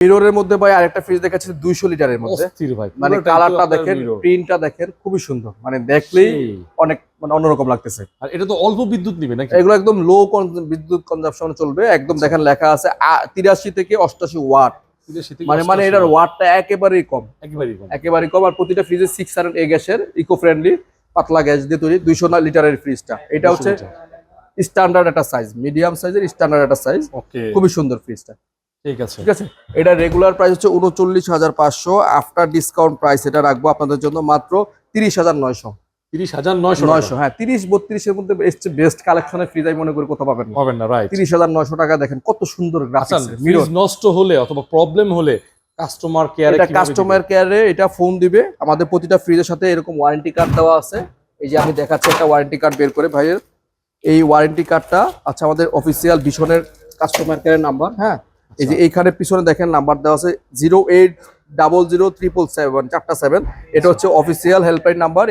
মিররের মধ্যে ভাই আরেকটা ফ্রিজ দেখাচ্ছে দুইশো লিটারের মধ্যে। অস্থির ভাই মানে কালারটা দেখেন। প্রিন্টটা দেখেন খুবই সুন্দর। মানে দেখলেই অনেক মানে অন্যরকম লাগতেছে। আর এটা তো অল্প বিদ্যুৎ নিবে নাকি? এগুলো একদম লো বিদ্যুৎ কনজাম্পশন চলবে। একদম দেখেন লেখা আছে তিরাশি থেকে অষ্টাশি ওয়াট মানে মানে এটার ওয়াটটা একেবারেই কম। একেবারেই কম। একেবারেই কম আর প্রতিটা ফ্রিজে সিক্স হান্ড্রেড এ গ্যাসের ইকো ফ্রেন্ডলি পাতলা গ্যাস দিয়ে তৈরি দুইশো লিটারের ফ্রিজটা এটা হচ্ছে স্ট্যান্ডার্ড একটা সাইজ মিডিয়াম সাইজের স্ট্যান্ডার্ড একটা সাইজ খুবই সুন্দর ফ্রিজটা ঠিক আছে। ঠিক আছে? এটা রেগুলার প্রাইস হচ্ছে উনচল্লিশ হাজার পাঁচশো। আফটার ডিসকাউন্ট প্রাইস এটা রাখব আপনাদের জন্য মাত্র তিরিশ হাজার নয়শো। তিরিশ হাজার নয়শো নয়শো হ্যাঁ তিরিশ বত্রিশের মধ্যে বেস্ট কালেকশনের ফ্রিজ আমি মনে করি কোথাও পাবেন না। হবেন না রাইট তিরিশ হাজার নয়শো টাকা দেখেন কত সুন্দর আচ্ছা ফ্রিজ নষ্ট হলে অথবা প্রবলেম হলে কাস্টমার কেয়ারে এটা কাস্টমার কেয়ারে এটা ফোন দিবে। আমাদের প্রতিটা ফ্রিজের সাথে এরকম ওয়ারেন্টি কার্ড দেওয়া আছে। এই যে আমি দেখাচ্ছি একটা ওয়ারেন্টি কার্ড বের করে ভাইয়ের। এই ওয়ারেন্টি কার্ডটা আচ্ছা আমাদের অফিসিয়াল ভীষণের কাস্টমার কেয়ারের নাম্বার হ্যাঁ? এই যে এইখানে পিছনে দেখেন নাম্বার দেওয়া আছে zero eight double zero triple seven, চারটা সেভেন। এটা হচ্ছে অফিসিয়াল হেল্পলাইন নাম্বার